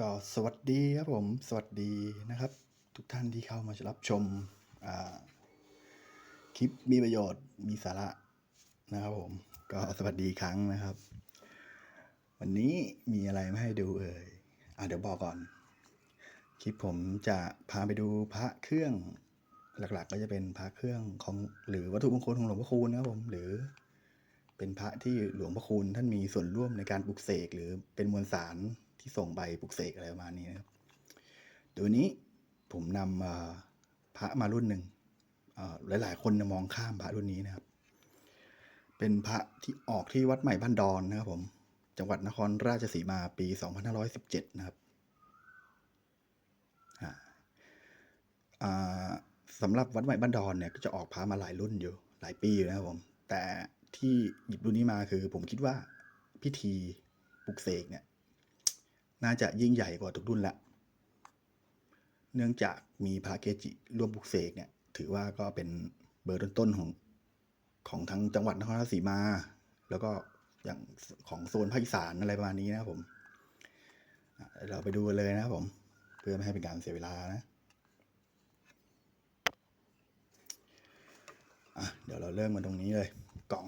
ก็สวัสดีครับผม สวัสดีนะครับ ทุกท่านที่เข้ามารับชมคลิปมีประโยชน์มีสาระนะครับผม ก็สวัสดีครั้งนะครับ วันนี้มีอะไรมาให้ดูเอ่ยอ่าเดี๋ยวบอกก่อน คลิปผมจะพาไปดูพระเครื่องหลัก ๆ ก็จะเป็นพระเครื่องของหรือวัตถุมงคลของหลวงพ่อคูณนะครับผมหรือ เป็นพระที่หลวงพ่อคูณท่านมีส่วนร่วมในการปลุกเสกหรือเป็นมวลสาร ที่ส่งใบปลุกเสกอะไรประมาณนี้นะครับเดี๋ยวนี้ผมนำพระมารุ่นหนึ่งหลาย ๆ คนมองข้ามพระรุ่นนี้นะครับ เป็นพระที่ออกที่วัดใหม่บ้านดอนนะครับผม จังหวัดนครราชสีมาปี 2517 นะครับสำหรับวัดใหม่บ้านดอนเนี่ยก็จะออกพระมาหลายรุ่นอยู่หลายปีอยู่นะครับผม แต่ที่หยิบรุ่นนี้มาคือผมคิดว่าพิธีปลุกเสกเนี่ย น่าจะยิ่งใหญ่กว่าทุกรุ่นละเนื่องจากมีพระเกจิร่วมปลุกเสกเนี่ย ถือว่าก็เป็นเบอร์ต้นๆของของทั้งจังหวัดนครราชสีมา แล้วก็อย่างของโซนภาคอีสานอะไรประมาณนี้นะครับผม เราไปดูกันเลยนะครับผม เพื่อไม่ให้เป็นการเสียเวลานะะเดี๋ยวเราเริ่มกันตรงนี้เลย กล่อง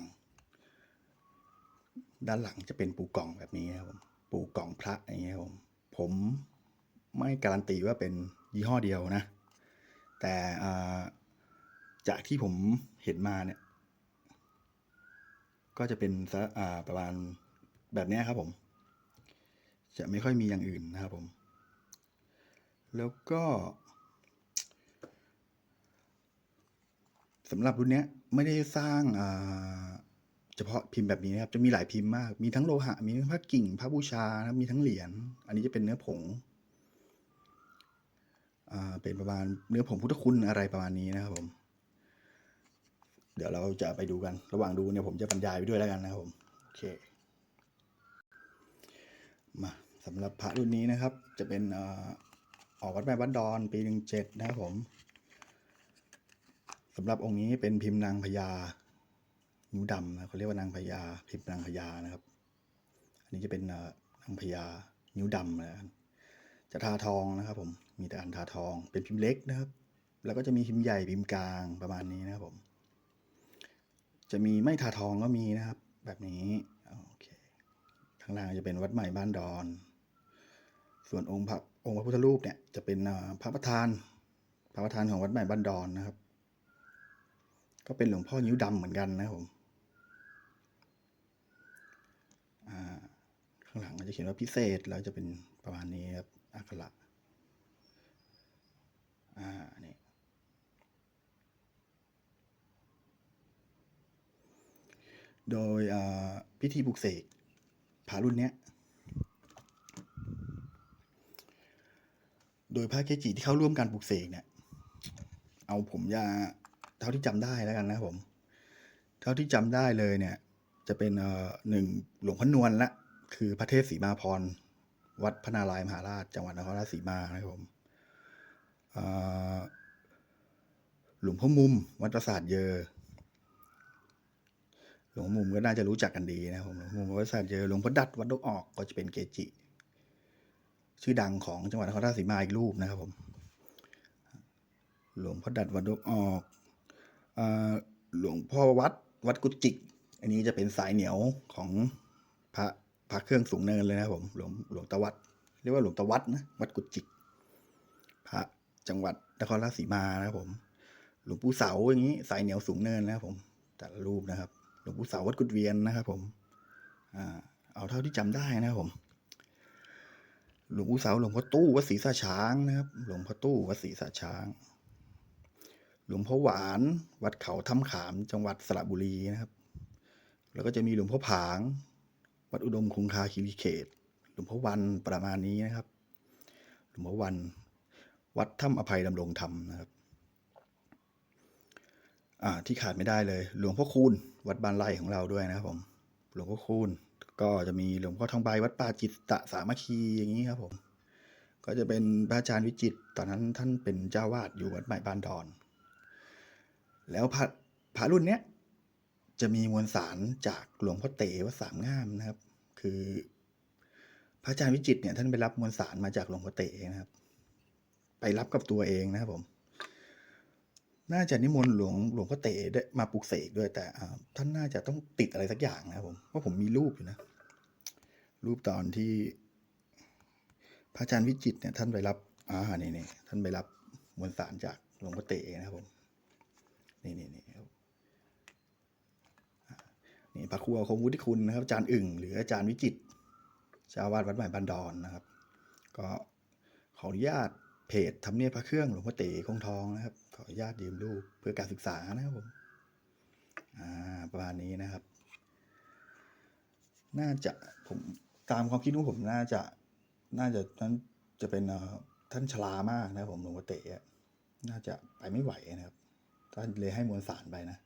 ด้านหลังจะเป็นปูกล่องแบบนี้นะครับผม ปูกล่องพระอย่างเงี้ยผมผมไม่การันตีว่าเป็นยี่ห้อเดียวนะ แต่จากที่ผมเห็นมาเนี่ย ก็จะเป็นซะประมาณแบบนี้ครับผม จะไม่ค่อยมีอย่างอื่นนะครับผม แล้วก็สำหรับรุ่นเนี้ยไม่ได้สร้างอ่า เฉพาะพิมพ์แบบนี้นะครับ จะมีหลายพิมพ์มาก มีทั้งโลหะ มีทั้งพระกิ่ง พระบูชานะมีทั้งเหรียญ อันนี้จะเป็นเนื้อผง อ่า เป็นประมาณเนื้อผงพุทธคุณอะไรประมาณนี้นะครับผม เดี๋ยวเราจะไปดูกัน ระหว่างดูเนี่ยผมจะบรรยายไปด้วยแล้วกันนะครับผม โอเค มาสำหรับพระรุ่นนี้นะครับ จะเป็นอ่ออกวัดแม่บ้านดอนปีหนึ่งเจ็ดนะครับผมสำหรับองค์นี้เป็นพิมพ์นางพญา นิ้วดำนะเขาเรียกว่านางพญาพิมพ์นางพญานะครับ อันนี้จะเป็นนางพญานิ้วดำนะจะทาทองนะครับ ผมมีแต่อันทาทองเป็นพิมพ์เล็กนะครับ แล้วก็จะมีพิมพ์ใหญ่พิมพ์กลางประมาณนี้นะครับผม จะมีไม่ทาทองก็มีนะครับ แบบนี้โอเคข้างล่างจะเป็นวัดใหม่บ้านดอน ส่วนองค์พระองค์พระพุทธรูปเนี่ยจะเป็นพระประธาน พระประธานของวัดใหม่บ้านดอนนะครับ ก็เป็นหลวงพ่อนิ้วดำเหมือนกันนะครับผมอ่า ข้างหลังก็จะเขียนว่าพิเศษแล้วจะเป็นประมาณนี้ครับอักขระอ่านี่โดยพิธีปลุกเสกพระรุ่นเนี้ย โดยพระเกจิที่เข้าร่วมการปลุกเสกเนี่ย เอาผมจะเท่าที่จำได้แล้วกันนะผม เท่าที่จำได้เลยเนี่ย จะเป็นเอ่อหนึ่งหลวงพ่อนวลละ คือพระเทพศรีมาพร วัดพระนารายณ์มหาราช จังหวัดนครราชสีมานะครับผมหลวงพ่อมุม วัดปราสาทเยอ หลวงมุมก็น่าจะรู้จักกันดีนะครับผมหลวงมุมวัดปราสาทเยอหลวงพ่อดัดวัดดกออกก็จะเป็นเกจิ ชื่อดังของจังหวัดนครราชสีมาอีกรูปนะครับผม หลวงพ่อดัดวัดดกออกอหลวงพ่อวัดวัดกุจิก อันนี้จะเป็นสายเหนียวของพระ พระเครื่องสูงเนินเลยนะครับผมหลวงหลวงตาวัดเรียกว่าหลวงตาวัดนะวัดกุจิก พระจังหวัดนครราชสีมานะครับผม หลวงปู่เสาอย่างนี้สายเหนียวสูงเนินนะครับผมแต่ละรูปนะครับ หลวงปู่เสาวัดกุดเวียนนะครับ ผมอ่าเอาเท่าที่จำได้นะครับผมหลวงปู่เสาหลวงพ่อตู้วัดศรีสาช้างนะครับ หลวงพ่อตู้วัดศรีสาช้าง หลวงพ่อหวาน วัดเขาถ้ำขาม จังหวัดสระบุรีนะครับ แล้วก็จะมีหลวงพ่อผาง วัดอุดมคงคาคีรีเขต หลวงพ่อวันประมาณนี้นะครับ หลวงพ่อวัน วัดถ้ำอภัยดำรงธรรมนะครับอ่าที่ขาดไม่ได้เลย หลวงพ่อคูณ วัดบานไร่ของเราด้วยนะครับผม หลวงพ่อคูณก็จะมีหลวงพ่อทองใบวัดป่าจิตตะสามัคคีอย่างนี้ครับผม ก็จะเป็นพระอาจารย์วิจิต ตอนนั้นท่านเป็นเจ้าวาดอยู่วัดใหม่บ้านดอน แล้วพระพระรุ่นเนี้ย จะมีมวลสารจากหลวงพ่อเต๋วัดสามงามนะครับ คือ พระอาจารย์วิจิตเนี่ยท่านไปรับมวลสารมาจากหลวงพ่อเต๋นะครับ ไปรับกับตัวเองนะครับผม น่าจะนิมนต์หลวงหลวงพ่อเต๋ได้มาปลุกเสกด้วยแต่ท่านน่าจะต้องติดอะไรสักอย่างนะครับผมเพราะผมมีรูปอยู่นะ รูปตอนที่ พระอาจารย์วิจิตเนี่ยท่านไปรับอ่านี่นี่ท่านไปรับมวลสารจากหลวงพ่อเต๋นะครับผม นี่นี่นี่ครับ นี่พระครูอาคมวุฒิคุณนะครับอาจารย์อึ่งหรืออาจารย์วิจิตรเจ้าอาวาดวัดใหม่บันดอนนะครับ ก็ขออนุญาตเพจทำเนียบพระเครื่องหลวงพ่อเต๋คงทองนะครับ ขออนุญาตยืมรูปเพื่อการศึกษานะครับผมอ่าประมาณนี้นะครับ น่าจะผมตามความคิดของผมน่าจะน่าจะนั้นจะเป็นท่านชรามากนะครับผมหลวงพ่อเต๋อน่าจะไปไม่ไหวนะครับท่านเลยให้มวลสารไปนะ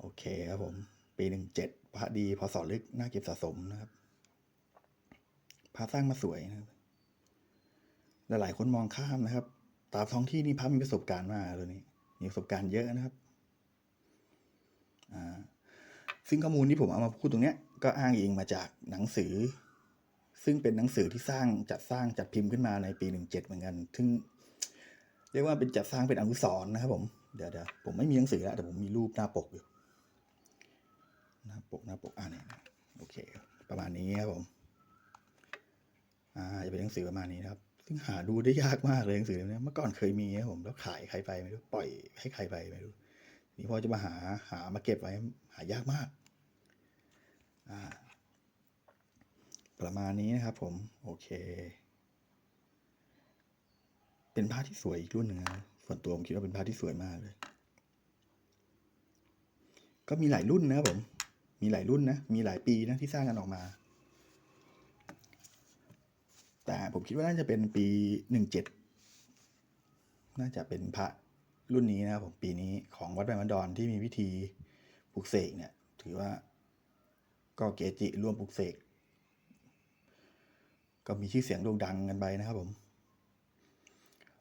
โอเคครับผม ปีหนึ่งเจ็ดพระดีพอสอลึกน่าเก็บสะสมนะครับพระสร้างมาสวยนะครับและหลายคนมองข้ามนะครับ ตามท้องที่นี่พระมีประสบการณ์มากเลยนี่มีประสบการณ์เยอะนะครับอ่าซึ่งข้อมูลที่ผมเอามาพูดตรงเนี้ยก็อ้างอิงมาจากหนังสือ ซึ่งเป็นหนังสือที่สร้างจัดสร้างจัดพิมพ์ขึ้นมาในปีหนึ่งเจ็ดเหมือนกัน ซึ่งเรียกว่าเป็นจัดสร้างเป็นอนุสรณ์นะครับผม เดี๋ยวเดี๋ยวผมไม่มีหนังสือแล้วแต่ผมมีรูปหน้าปกอยู่ หน้าปกหน้าปกอ่านี่โอเค ประมาณนี้ครับผม อ่าจะเป็นหนังสือประมาณนี้นะครับ ซึ่งหาดูได้ยากมากเลยหนังสือเล่มนี้เมื่อก่อนเคยมีครับผมแล้วขายใครไปไม่รู้ปล่อยให้ใครไปไม่รู้นี่พอจะมาหาหามาเก็บไว้หายากมาก อ่า ประมาณนี้นะครับ ผม โอเค เป็นผ้าที่สวยอีกรุ่นหนึ่งนะส่วนตัวผมคิดว่าเป็นผ้าที่สวยมากเลยก็มีหลายรุ่นนะครับผม มีหลายรุ่นนะ มีหลายปีนะที่สร้างกันออกมา แต่ผมคิดว่าน่าจะเป็นปีหนึ่งเจ็ดน่าจะเป็นพระรุ่นนี้นะครับผมปีนี้ของวัดแบมันดอนที่มีพิธีปลุกเสกเนี่ย ถือว่าก็เกจิร่วมปลุกเสกก็มีชื่อเสียงโด่งดังกันไปนะครับผม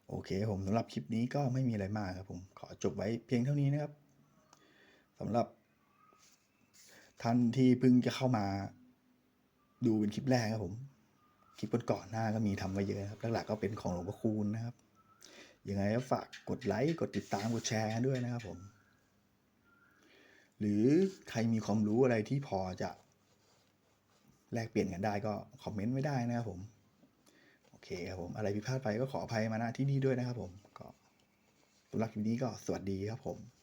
โอเคผมสำหรับคลิปนี้ก็ไม่มีอะไรมากครับผม ขอจบไว้เพียงเท่านี้นะครับสำหรับ ท่านที่เพิ่งจะเข้ามา ดูเป็นคลิปแรกครับผม คลิปก่อนๆหน้าก็มีทำไว้เยอะครับ หลักๆก็เป็นของหลวงพ่อคูณนะครับ ยังไงก็ฝากกดไลค์ กดติดตาม กดแชร์ด้วยนะครับผม หรือใครมีความรู้อะไรที่พอจะแลกเปลี่ยนกันได้ก็คอมเมนต์ไว้ได้นะครับผม โอเคครับผม อะไรผิดพลาดไปก็ขออภัยมาณที่นี่ด้วยนะครับผม ก็สำหรับคลิปนี้ก็สวัสดีครับผม